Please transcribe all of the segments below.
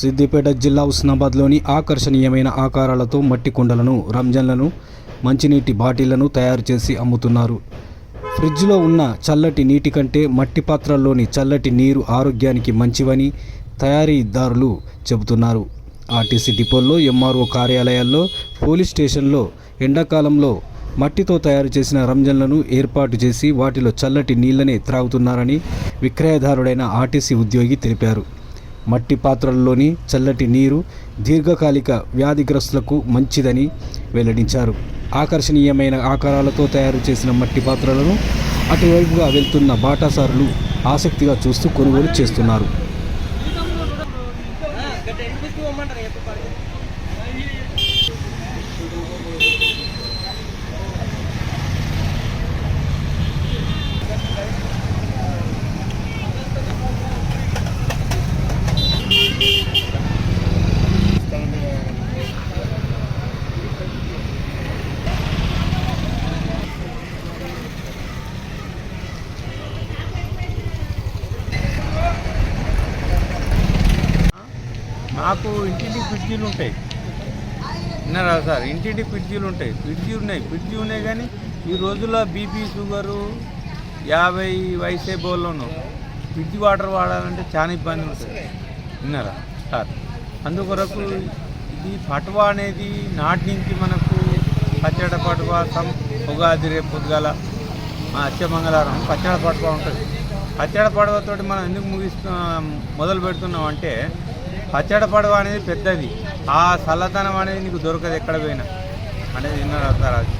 సిద్దిపేట జిల్లా హుస్నాబాద్లోని ఆకర్షణీయమైన ఆకారాలతో మట్టి కుండలను రంజన్లను మంచినీటి బాటిళ్ళను తయారు చేసి అమ్ముతున్నారు. ఫ్రిడ్జ్లో ఉన్న చల్లటి నీటి కంటే మట్టి పాత్రల్లోని చల్లటి నీరు ఆరోగ్యానికి మంచివని తయారీదారులు చెబుతున్నారు. ఆర్టీసీ డిపోల్లో ఎంఆర్ఓ కార్యాలయాల్లో పోలీస్ స్టేషన్లో ఎండాకాలంలో మట్టితో తయారు చేసిన రంజన్లను ఏర్పాటు చేసి వాటిలో చల్లటి నీళ్ళనే త్రాగుతున్నారని విక్రయదారుడైన ఆర్టీసీ ఉద్యోగి తెలిపారు. మట్టి పాత్రల్లోని చల్లటి నీరు దీర్ఘకాలిక వ్యాధిగ్రస్తులకు మంచిదని వెల్లడించారు. ఆకర్షణీయమైన ఆకారాలతో తయారు చేసిన మట్టి పాత్రలను అటువైపుగా వెళ్తున్న బాటాసారులు ఆసక్తిగా చూస్తూ కొనుగోలు చేస్తున్నారు. మాకు ఇంటింటి ఫ్రిడ్జీలు ఉంటాయి. విన్నారా సార్? ఇంటింటి ఫ్రిడ్జీలు ఉంటాయి. ఫ్రిడ్జీ ఉన్నాయి. ఫ్రిడ్జీ ఉన్నాయి కానీ ఈ రోజుల్లో బీపీ షుగరు యాభై వయసే బోల్లోను ఫ్రిడ్జ్ వాటర్ వాడాలంటే చాలా ఇబ్బంది ఉంటుంది. విన్నారా? సార్. అందుకొరకు ఇది పటువా అనేది నాటి నుంచి మనకు పచ్చడ పటువా సం ఉగాది రేపు పొద్దుగాల ఆ, మంగళవారం పచ్చడ పటువా ఉంటుంది. పచ్చడ పడవతోటి మనం ఎందుకు ముగిస్తు మొదలు పెడుతున్నాం అంటే పచ్చడ పడవ అనేది పెద్దది. ఆ చల్లదనం అనేది నీకు దొరకదు ఎక్కడ పోయినా. అనేది విన్నారు సార్? అది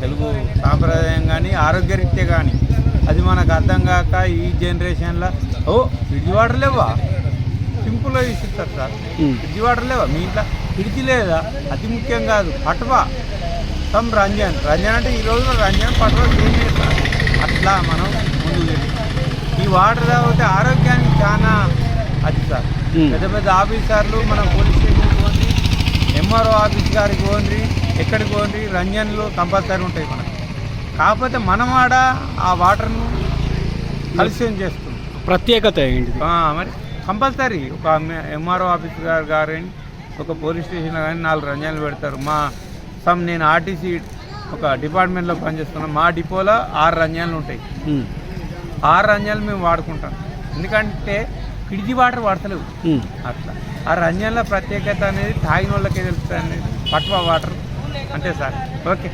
తెలుగు సాంప్రదాయం కానీ ఆరోగ్యరీత్యా కానీ అది మనకు అర్థం కాక ఈ జనరేషన్లో ఓ ఫ్రిడ్జ్ వాటర్ లేవా సింపుల్గా ఇస్తారు సార్. ఫ్రిడ్జ్ వాటర్ లేవా? మీ ఇంట్లో ఫ్రిడ్జ్ లేదా? అతి ముఖ్యం కాదు. పటవా? సమ్ రంజన్. రంజన్ అంటే ఈ రోజుల్లో రంజన్ పటవా సేమ్ సార్ అట్లా మనం వెళ్ళి. ఈ వాటర్ తాగితే ఆరోగ్యానికి చాలా అది సార్. పెద్ద పెద్ద ఆఫీసర్లు మనం పోలీస్ స్టేషన్కి పోండి ఎంఆర్ఓ ఆఫీస్ గారికి పోండి ఎక్కడికి పోండి రంజన్లు కంపల్సరీ ఉంటాయి మనకు. కాకపోతే మనం ఆడ ఆ వాటర్ను కలుషితం చేస్తుంది ప్రత్యేకత ఏంటిది? ఆ, మరి కంపల్సరీ ఒక ఎంఆర్ఓ ఆఫీస్ గారు కానీ ఒక పోలీస్ స్టేషన్ కానీ నాలుగు రంజాన్లు పెడతారు. మా సమ్ నేను ఆర్టీసీ ఒక డిపార్ట్మెంట్లో పనిచేస్తున్నాను మా డిపోలో ఆరు రంజాన్లు ఉంటాయి. ఆరు రంజాన్లు మేము వాడుకుంటాం. ఎందుకంటే ఫ్రిడ్జ్ వాటర్ వాడతలేవు. అట్లా. ఆ రంజన్ల ప్రత్యేకత అనేది తాగిన వాళ్ళకే తెలుస్తుంది అనేది పట్వా వాటర్. అంతే సార్. ఓకే.